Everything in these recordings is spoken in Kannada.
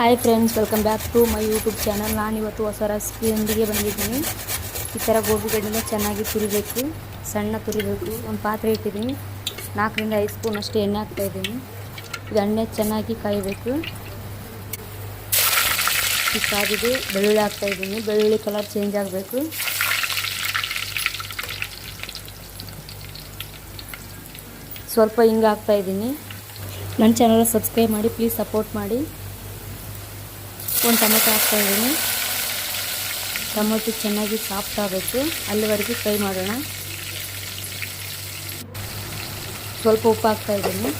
Hi friends welcome back to my YouTube channel ನಾನಿವತ್ತು ಹೊಸ ರೆಸಿಪಿಯೊಂದಿಗೆ ಬಂದಿದ್ದೀನಿ. ಈ ಥರ ಗೋಬಿಗಡ್ಡೆನ ಚೆನ್ನಾಗಿ ತುರಿಬೇಕು, ಸಣ್ಣ ತುರಿಬೇಕು. ಒಂದು ಪಾತ್ರೆ ಇಟ್ಟಿದ್ದೀನಿ. ನಾಲ್ಕರಿಂದ ಐದು ಸ್ಪೂನ್ ಅಷ್ಟು ಎಣ್ಣೆ ಹಾಕ್ತಾಯಿದ್ದೀನಿ ಇದು ಎಣ್ಣೆ ಚೆನ್ನಾಗಿ ಕಾಯಬೇಕು. ಈ ಕಾದಿಗೆ ಬೆಳ್ಳುಳ್ಳಿ ಹಾಕ್ತಾಯಿದ್ದೀನಿ ಬೆಳ್ಳುಳ್ಳಿ ಕಲರ್ ಚೇಂಜ್ ಆಗಬೇಕು. ಸ್ವಲ್ಪ ಹಿಂಗೆ ಹಾಕ್ತಾಯಿದ್ದೀನಿ ನನ್ನ ಚಾನಲ್ ಸಬ್ಸ್ಕ್ರೈಬ್ ಮಾಡಿ ಪ್ಲೀಸ್ ಸಪೋರ್ಟ್ ಮಾಡಿ. ಒಂದು ಟೊಮೆಟೊ ಹಾಕ್ತಾಯಿದ್ದೀನಿ ಟೊಮೆಟೊ ಚೆನ್ನಾಗಿ ಸಾಫ್ಟ್ ಆಗಬೇಕು. ಅಲ್ಲಿವರೆಗೂ ಫ್ರೈ ಮಾಡೋಣ. ಸ್ವಲ್ಪ ಉಪ್ಪು ಹಾಕ್ತಾಯಿದ್ದೀನಿ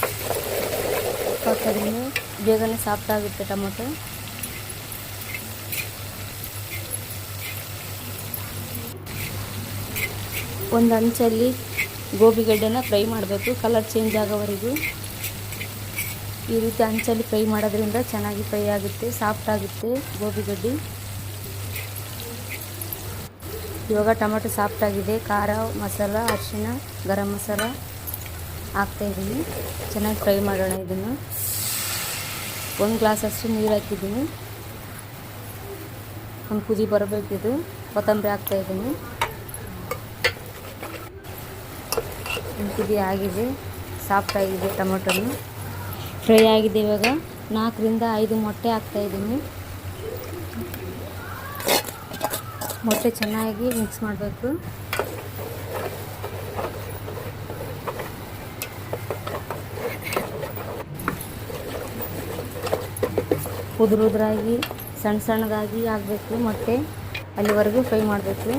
ಉಪ್ಪು ಹಾಕೋದ್ರಿಂದ ಬೇಗನೆ ಸಾಫ್ಟ್ ಆಗುತ್ತೆ ಟೊಮೆಟೊ. ಒಂದು ಹಂಚಲ್ಲಿ ಗೋಬಿಗಡ್ಡೆನ ಫ್ರೈ ಮಾಡಬೇಕು. ಕಲರ್ ಚೇಂಜ್ ಆಗೋವರೆಗೂ. ಈ ರೀತಿ ಅಂಚಲ್ಲಿ ಫ್ರೈ ಮಾಡೋದ್ರಿಂದ ಚೆನ್ನಾಗಿ ಫ್ರೈ ಆಗುತ್ತೆ, ಸಾಫ್ಟ್ ಆಗುತ್ತೆ ಗೋಬಿಗಡ್ಡೆ ಇವಾಗ ಟೊಮೆಟೊ ಸಾಫ್ಟ್ ಆಗಿದೆ, ಖಾರ, ಮಸಾಲ ಅರಿಶಿನ ಗರಂ ಮಸಾಲ ಹಾಕ್ತಾಯಿದ್ದೀನಿ ಚೆನ್ನಾಗಿ ಫ್ರೈ ಮಾಡೋಣ ಇದನ್ನು. ಒಂದು ಗ್ಲಾಸ್ ಅಷ್ಟು ನೀರು ಹಾಕಿದ್ದೀನಿ. ಒಂದು ಕುದಿ ಬರಬೇಕಿದು ಕೊತ್ತಂಬರಿ ಹಾಕ್ತಾಯಿದ್ದೀನಿ ಒಂದು ಕುದಿ ಆಗಿದೆ, ಸಾಫ್ಟ್ ಆಗಿದೆ ಟೊಮೆಟೊನು. ಫ್ರೈ ಆಗಿದೆ ಇವಾಗ. ನಾಲ್ಕರಿಂದ ಐದು ಮೊಟ್ಟೆ ಹಾಕ್ತಾಯಿದ್ದೀನಿ ಮೊಟ್ಟೆ ಚೆನ್ನಾಗಿ ಮಿಕ್ಸ್ ಮಾಡಬೇಕು. ಉದುರುದ್ರಾಗಿ, ಸಣ್ಣ ಸಣ್ಣದಾಗಿ ಆಗಬೇಕು ಮೊಟ್ಟೆ. ಅಲ್ಲಿವರೆಗೂ ಫ್ರೈ ಮಾಡಬೇಕು.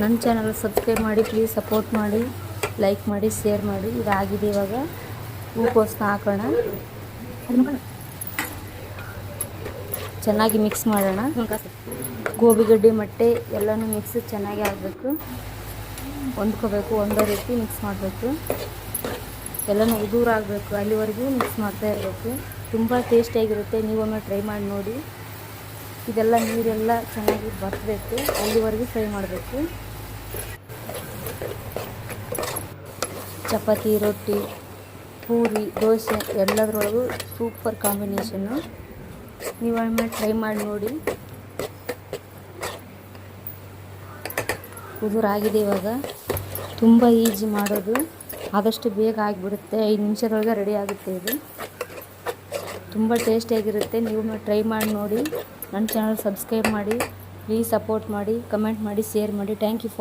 ನನ್ನ ಚಾನಲ್ ಸಬ್ಸ್ಕ್ರೈಬ್ ಮಾಡಿ ಪ್ಲೀಸ್ ಸಪೋರ್ಟ್ ಮಾಡಿ ಲೈಕ್ ಮಾಡಿ ಶೇರ್ ಮಾಡಿ. ಇದಾಗಿದೆ ಇವಾಗ. ಹೂಕೋಸ್ನ ಹಾಕೋಣ. ಚೆನ್ನಾಗಿ ಮಿಕ್ಸ್ ಮಾಡೋಣ. ಗೋಬಿ ಗಡ್ಡೆ ಮೊಟ್ಟೆ ಎಲ್ಲನೂ ಮಿಕ್ಸ್ ಚೆನ್ನಾಗಿ ಆಗಬೇಕು. ಹೊಂದ್ಕೋಬೇಕು, ಒಂದೇ ರೀತಿ ಮಿಕ್ಸ್ ಮಾಡಬೇಕು. ಎಲ್ಲನೂ ಉದೂರಾಗಬೇಕು, ಅಲ್ಲಿವರೆಗೂ ಮಿಕ್ಸ್ ಮಾಡ್ತಾ ಇರಬೇಕು. ತುಂಬ ಟೇಸ್ಟಿಯಾಗಿರುತ್ತೆ ನೀವೊಮ್ಮೆ ಟ್ರೈ ಮಾಡಿ ನೋಡಿ. ಇದೆಲ್ಲ ನೀರೆಲ್ಲ ಚೆನ್ನಾಗಿ ಬರ್ತಬೇಕು ಅಲ್ಲಿವರೆಗೂ ಫ್ರೈ ಮಾಡಬೇಕು. ಚಪಾತಿ, ರೊಟ್ಟಿ, ಪೂರಿ, ದೋಸೆ ಎಲ್ಲದರೊಳಗೂ ಸೂಪರ್ ಕಾಂಬಿನೇಷನ್ನು ನೀವೊಮ್ಮೆ ಟ್ರೈ ಮಾಡಿ ನೋಡಿ. ಉದುರಾಗಿದೆ ಇವಾಗ. ತುಂಬ ಈಜಿ ಮಾಡೋದು. ಆದಷ್ಟು ಬೇಗ ಆಗಿಬಿಡುತ್ತೆ. ಐದು ನಿಮಿಷದೊಳಗೆ ರೆಡಿ ಆಗುತ್ತೆ ಇದು. ತುಂಬ ಟೇಸ್ಟಿಯಾಗಿರುತ್ತೆ. ನೀವು ಟ್ರೈ ಮಾಡಿ ನೋಡಿ. ನನ್ನ ಚಾನಲ್ ಸಬ್ಸ್ಕ್ರೈಬ್ ಮಾಡಿ. ಪ್ಲೀಸ್ ಸಪೋರ್ಟ್ ಮಾಡಿ, ಕಮೆಂಟ್ ಮಾಡಿ, ಶೇರ್ ಮಾಡಿ. Thank you for